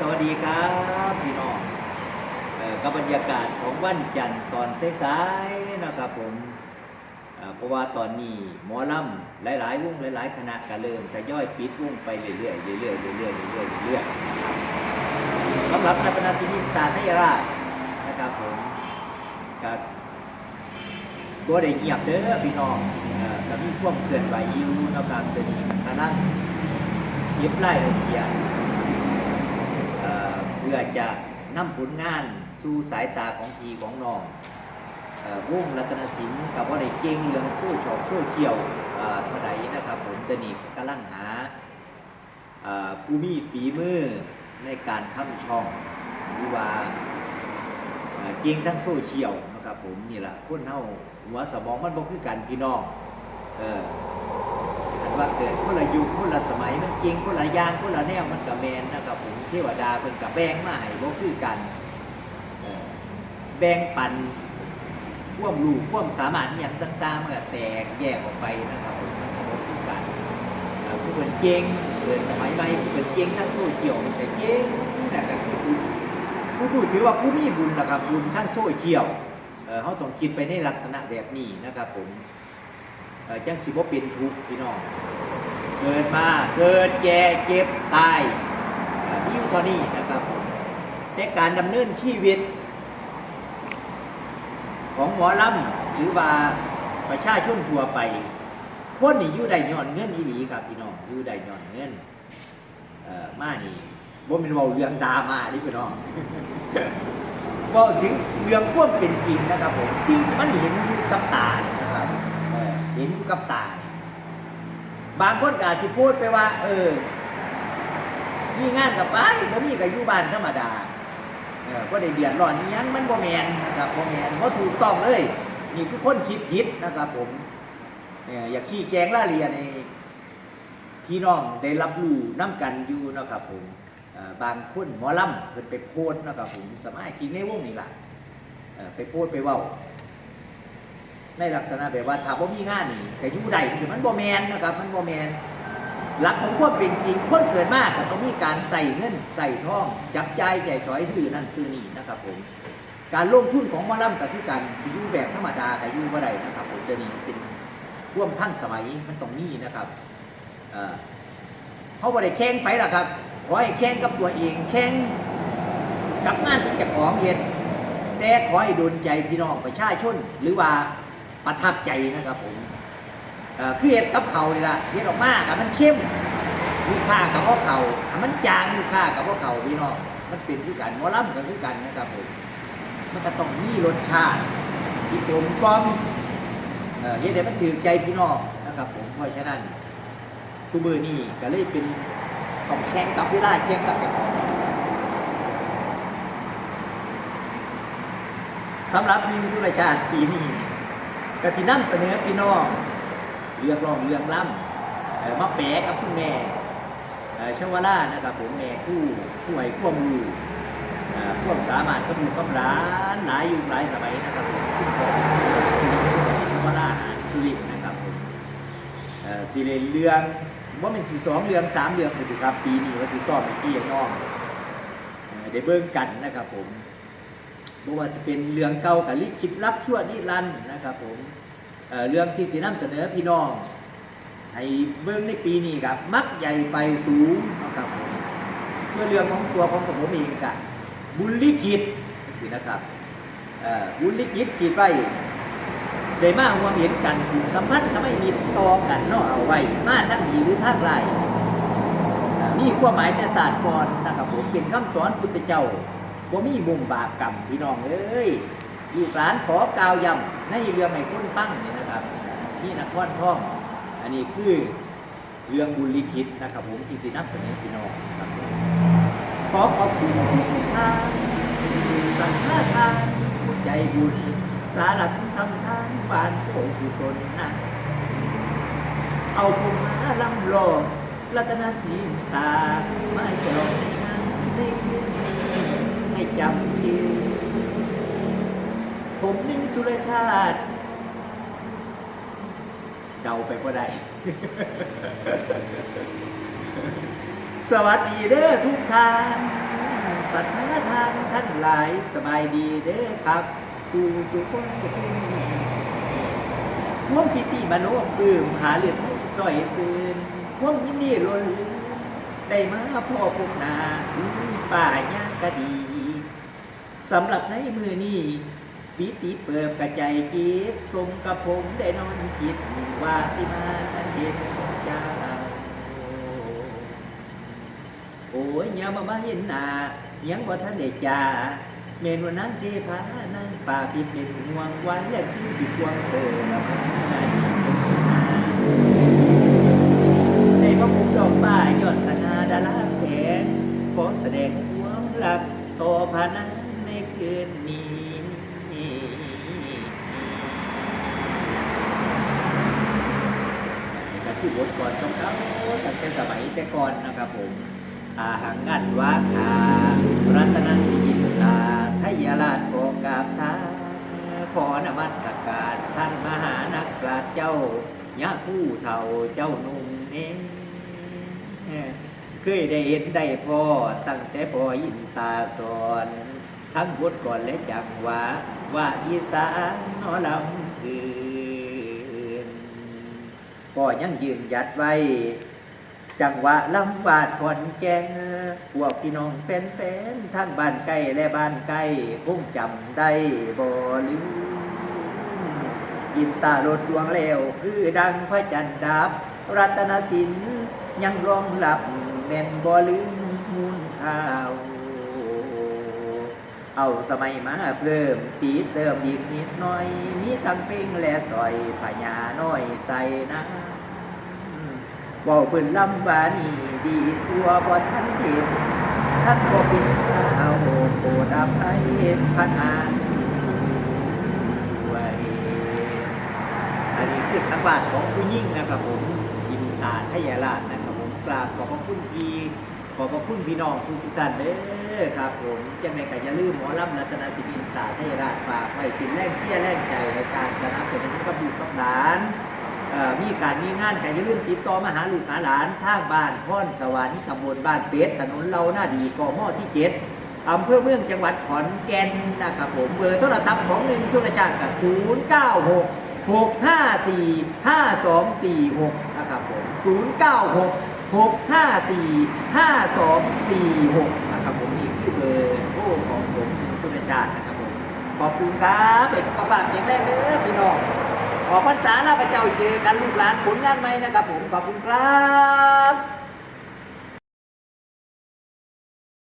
สวัสดีครับพี่น้องกับบรรยากาศของวันจันทร์ตอนสายๆนะครับผมเพราะว่าตอนนี้หมอลำหลายๆวงหลายๆคณะก็เริ่มทยอยปิดวงไปเรื่อยๆเรื่อยๆเรื่อยๆเรื่อยๆเรื่อยๆสำหรับรัตนสิมินตาทยราชนะครับผมก็บ่ได้เงียบเด้อพี่น้องเอ่มีความเคลื่อนไหวอยู่นะครับตอนนี้กำลังเย็บไล่ละเอียด พื่อจะนำผลงานสู่สายตาของพีของน้องเอ่อวงรัตนศิลป์กับว่าได้เก่งเรื่องสู้ชอบสู้เกี่ยวเท่าใดนะครับผมตนีกำลังหาผู้มีฝีมือในการทำช่องหรือว่าเก่งทั้งโซเชียลนะครับผมนี่แหละคนเฮาหัวสมองมันบ่คือกันพี่น้องเอออันว่าเกิดคนละยุคคนละสมัยมันจริงคนละย่างคนละแนวมันกับแมนนะ เทวดาเป็นกับแบ่งมาให้บ่คือกันเอ่อแบ่งปันพ่วมรู้พ่วมสามารถอย่างต่างๆมันก็แตกแยกออกไปนะครับผมมันก็บ่คือกันผู้เป็นเก่งเกิดสมัยใหม่ผู้เป็นเก่งทั้งโซเชียลมันก็เก่งแต่ก็คือผู้ผู้ถือว่าผู้มีบุญนะครับบุญทั้งโซเชียลเขาต้องคิดไปในลักษณะแบบนี้นะครับผมเจังสิบ่เป็นทุกข์พี่น้องเกิดมาเกิดแก่เจ็บตาย็นี่นี้นะครับผมแต่การดำเนินชีวิต ของหมอลำหรือว่าประชาชนทั่วไปคนนี่อยู่ได้ย้อนเงินอีหลีครับพี่น้องอยู่ได้ย้อนเงินเอ่อมานี่บ่แม่นเว้าเรื่องดราม่านี่พี่น้องเว่ถึงเรื่องความเป็นจริงนะครับผมจริงมันเห็นอยู่กับตาเนี่ยนะครับเห็นอยู่กับตายบางคนก็อาจสิพูดไปว่า เออ มีงานกับไปบ่มีกับอยู่บ้านธรรมดาก็ได้เดือดร้อนอิหยังมันบ่แมนนะครับบ่แมนบ่ถูกต้องเลย นี่คือคนคิดผิดนะครับผมเอออยาขี้แจงราเอียดในพี่น้องได้รับรู้น้กันอยู่นะครับผมบางคนหมอลำเพิ่นไปโพสนะครับผมสมัยคิงในวงนี่ล่ะไปโพสไปเว้าในลักษณะแบบว่าถ้าบ่มีงานนี่แต่ยู่ใดคือมันบ่แมนนะครับ มันบ่แมน หลักของความเป็นจริงคนเกิดมาก็ต้องมีการใส่เงินใส่ทอง จับใจ่ายแจกจ่อยซื้อนั่นซื้อนี่นะครับผมการลงทุนของมอลำก็คือการสิอยู่แบบธรรมดาก็อยู่บ่ได้นะครับผมเดี๋ยวนี้เป็นร่วมทั้งสมัยมันต้องมีนะครับเอ่อเขาบริแข่งไปหรอกครับขอให้แข่งกับตัวเองแข่งกับงานที่จะของเห็นแต่ขอให้ดลใจพี่น้องประชาชนหรือว่าประทับใจนะครับผม คือเห็ดกับเขานี่ละเห็ดออกมากับมันเข้มลูกค้ากับพวกเขาถ้ามันจางลูกค้ากับพวกเขาพี่น้องมันเป็นคือกันมอลำก็คือกันนะครับผมมันก็ต้องมีรสชาติที่กลมกล่อมเออเฮ็ดให้มันถือใจพี่น้องนะครับผมเพราะฉะนั้นชูมือร์นี่ก็เลยเป็นต้องแข่งกับเวลาแข่งกับเจ้าของสำหรับมิวสุรชาติปีนี้กะทินำเสนอพี่น้อง เรื่องร้องเรื่องล่ำมาแปะกับคุณแม่เชวล่านะครับผมแม่ผู้ผู้ให้ความรู้เอ่อความสามารถก็มีความร้านหลายอยู่หลายสมัยนะครับผมชวล่าสุรินทร์นะครับผมเอ่อสีเลนเรื่องว่าเป็นสีสองเรื่องสามเรื่องไปถึงครับปีนี้ว่าถือต่อไปพี่น้องเอ่อได้เบิ่งกันนะครับผมบ่ว่าจะเป็นเรื่องเก่ากับลิขิตรักชั่วนิรันดร์นะครับผม เเรื่องที่สีน้ำเสนอพี่น้องให้เบิ่งในปีนี้ครับมักใหญ่ไฟสูงนะครับเพื่อเรื่องของตัวของผมเองกันบุญลิขิตนี่นะครับบุญลิขิตขีดไว้ได้มาความเห็นกันถูกสัมพันธ์ทำให้มีต่อกันนาะเอาไว้ มาทั้งดีหรือทั้งไรนี่ความหมายแต่ศาสตร์ก่อนนะครับผมเป็นคำสอนพุทธเจ้าว่ามีมุมบาปกรรมพี่น้องเอ้ย ลูกหลานขอกล่าวย้ำในเรื่องให้คนฟังนี่นะครับนี่นครท่อง อันนี้คือเรื่องบุญลิขิตนะครับผมที่สินับเสนอพี่น้องครับขอขอบคุณทุกท่านสังฆทานผู้ใจบุญ สารักทำทานบานโผคือตนนะเอาผมมาลำลองรัตนสีตาไม่จะลองในนั้นในคืนนี้ให้จำดีผมนิ่ง สุรชาติ เดาไปก็ได้ สวัสดีเด้อทุกท่าน สัทธาทานท่านหลายสบายดีเด้อครับกูสุคนทุกคนห่วงพิธีมโนปื้มหาเลือดสอยซื่นห่วงยินดีล้นลืมได้มาพ่อพวกนาป่าย่างก็ดีสำหรับในมือนี้ ปิติเปิบกระใจจิตสมกับผมได้นอนคิดว่าสิมาเห็นเจ้าโอ้ยยังมามาเห็นหน้ายังว่าท่านได้จ่าเมนวันนั้นเทพานั่งป่าพิดเป็นห่วงวันและคือปิดวงเสือในพระมุกดอกป้ายยอดสนาดาราแสงขอแสดงความรักต่อพานั้นในคืนนี้ นี่ก็ คือบทก่อนของเขาตั้งแต่สมัยแต่ก่อนนะครับผมอาหังอันวาคารัตนังยินตาทยราชโอกาบทาขอนมัสการท่านมหานักปราชญ์เจ้ายะผู้เฒ่าเจ้าหนุ่มเองเคยได้เห็นได้พอตั้งแต่พอยินตาสอน ทั้งบทก่อนและจังหวะว่าอีสานนอลำคืน ก็ยังยืนยัดไว้ จังหวะลำบาดขอนแก่นพวกพี่น้องแฟนๆทั้งบ้านใกล้และบ้านใกล้คงจำได้บ่ลืมยินตาลดดวงแล้วคือดังพระจันทร์ดับ รัตนสินยังรองหลับแม่นบ่ลืมมูลข้าว เอาสมัยมาเพิ่มตีเติมอีกนิดหน่อย มีทั้งเพ่งและสอยพญาน้อยใส่น้ำเว่าเพิ่นลำบานีดีตัวบ่ท่านเห็นท่านบ่เป็นข้าวโปรดอภัยพันอาด้วยอันนี้คือทางบ้านของผู้ยิ่งนะครับผมยิมตาทยาราชนะครับผมกราบขอบพระคุณพี่ขอบพระคุณพี่น้องทุกท่านเด้อ ด้อครับผมจะไม่กันอย่าลืมหมอรับนัตนาสิบินตาให้ราชฝากไว้ป็นแรกเที่ยแรกใจในการสนับสนุนกบบุกับหลานมีการมีงานกันอย่าลืมติดต่อมาหาลูกหาหลานทางบ้านพ่อนสวรรค์ตำบลบ้านเป็ดถนนเราหน้าดีกอมอที่เจ็ดอำเภอเมืองจังหวัดขอนแก่นนะครับผมเบอร์โทรศัพท์ของหนึ่งชุนจารกัห้าสองสี่หกนะครับผมศูนย์เก้าหกหกห้าสี่ห้าสองสี่หก ครับเป็นขอบคุณเพียงแรกเด้อพี่น้องขอพรรษาลาพระเจ้าเจอกันลูกหลานผลงานไหมนะครับผมขอบคุณครับ